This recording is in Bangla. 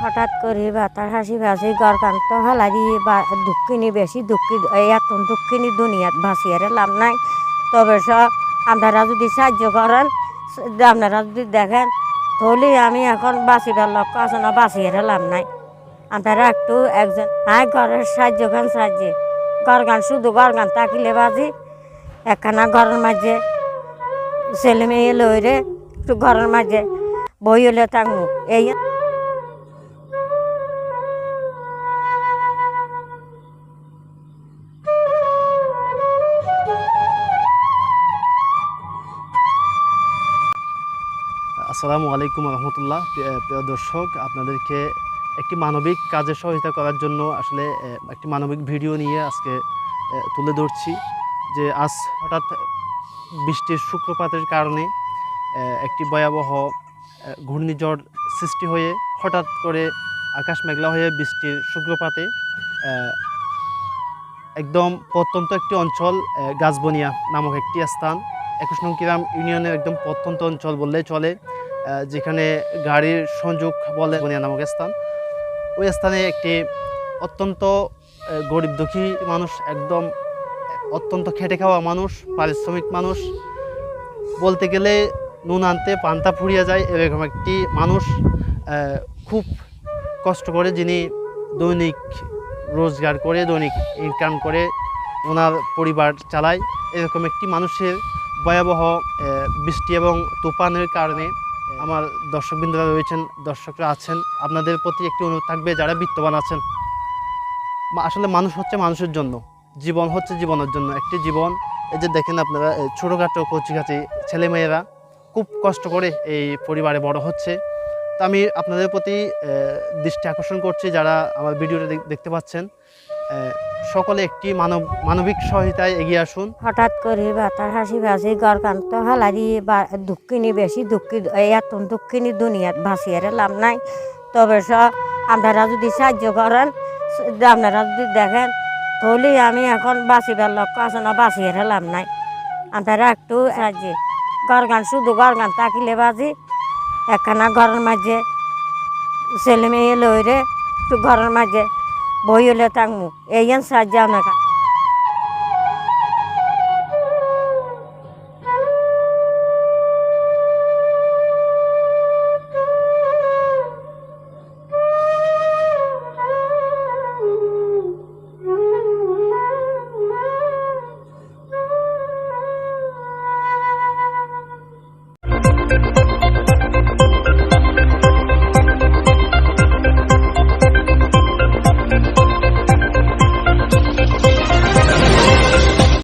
হঠাৎ করে বাতার হাসি ভাসি গরকান্ত হালারি বা দুঃখিনী বেশি দুঃখী এত দুঃখিনী দুনিয়াত ভাসিয়ারে লাভ নাই। তবে সব আপনারা যদি সাহায্য করেন আপনারা যদি দেখেন, তাহলে আমি এখন বাঁচিবার লক্ষ্য আছে না, বাঁচিয়ারে লাভ নাই। আপনারা একটু একজন হ্যাঁ ঘরের সাহায্য গান সাহায্যে। ঘর গান শুধু ঘর গান তাকিলে বাজি। একখানা ঘরের মাঝে ছেলে মেয়ে লইরে একটু ঘরের মাঝে বই হলে থাকব। এই আসসালামু আলাইকুম রহমতুল্লাহ প্রিয় দর্শক আপনাদেরকে একটি মানবিক কাজে সহায়তা করার জন্য আসলে একটি মানবিক ভিডিও নিয়ে আজকে তুলে ধরছি যে আজ হঠাৎ বৃষ্টির সূত্রপাতের কারণে একটি ভয়াবহ ঘূর্ণিঝড় সৃষ্টি হয়ে হঠাৎ করে আকাশ মেঘলা হয়ে বৃষ্টির আহ, একদম প্রত্যন্ত একটি অঞ্চল গাছবনিয়া নামক একটি স্থান একুশ নং কিরাম ইউনিয়নের একদম প্রত্যন্ত অঞ্চল বললেই চলে। যেখানে গাড়ির সংযোগ বলে বনিয়া নামক স্থান। ওই স্থানে একটি অত্যন্ত গরিব দুঃখী মানুষ, একদম অত্যন্ত খেটে খাওয়া মানুষ, পারিশ্রমিক মানুষ। বলতে গেলে নুন আনতে পান্তা ফুরিয়ে যায় এরকম একটি মানুষ খুব কষ্ট করে যিনি দৈনিক রোজগার করে, দৈনিক ইনকাম করে ওনার পরিবার চালায়। এরকম একটি মানুষের ভয়াবহ বৃষ্টি এবং তুফানের কারণে আমার দর্শকবৃন্দরা রয়েছেন, দর্শকরা আছেন। আপনাদের প্রতি একটি অনুরোধ থাকবে, যারা বিত্তবান আছেন। আসলে মানুষ হচ্ছে মানুষের জন্য। জীবন হচ্ছে জীবনের জন্য। একটি জীবন, এই যে দেখেন আপনারা ছোটোখাটো কচিকাচি ছেলেমেয়েরা খুব কষ্ট করে এই পরিবারে বড় হচ্ছে। তো আমি আপনাদের প্রতি দৃষ্টি আকর্ষণ করছি, যারা আমার ভিডিওটা দেখতে পাচ্ছেন। সকলে একটি মানব মানবিক সহায়তায় এগিয়ে আসুন। হঠাৎ করে বাতার হাসি ভাসি গরকান্ত হালারি, বা দুঃখিনী বেশি দুঃখী এত দুঃখিনী দুনিয়াত ভাসিয়ারে লাভ নাই। তবে সব আপনারা যদি সাহায্য করেন আপনারা যদি দেখেন, তাহলে আমি এখন বাঁচিবার লক্ষ্য আছে না বাঁচিয়ারে লাভ নাই। আপনারা একটু সাহায্যে। ঘর গান শুধু ঘর গান তাকিলে বাজি, একখানা ঘরের মাঝে ছেলে মেয়ে লইরে একটু ঘরের মাঝে বই হলে থাকব এই সাহায্য আপনার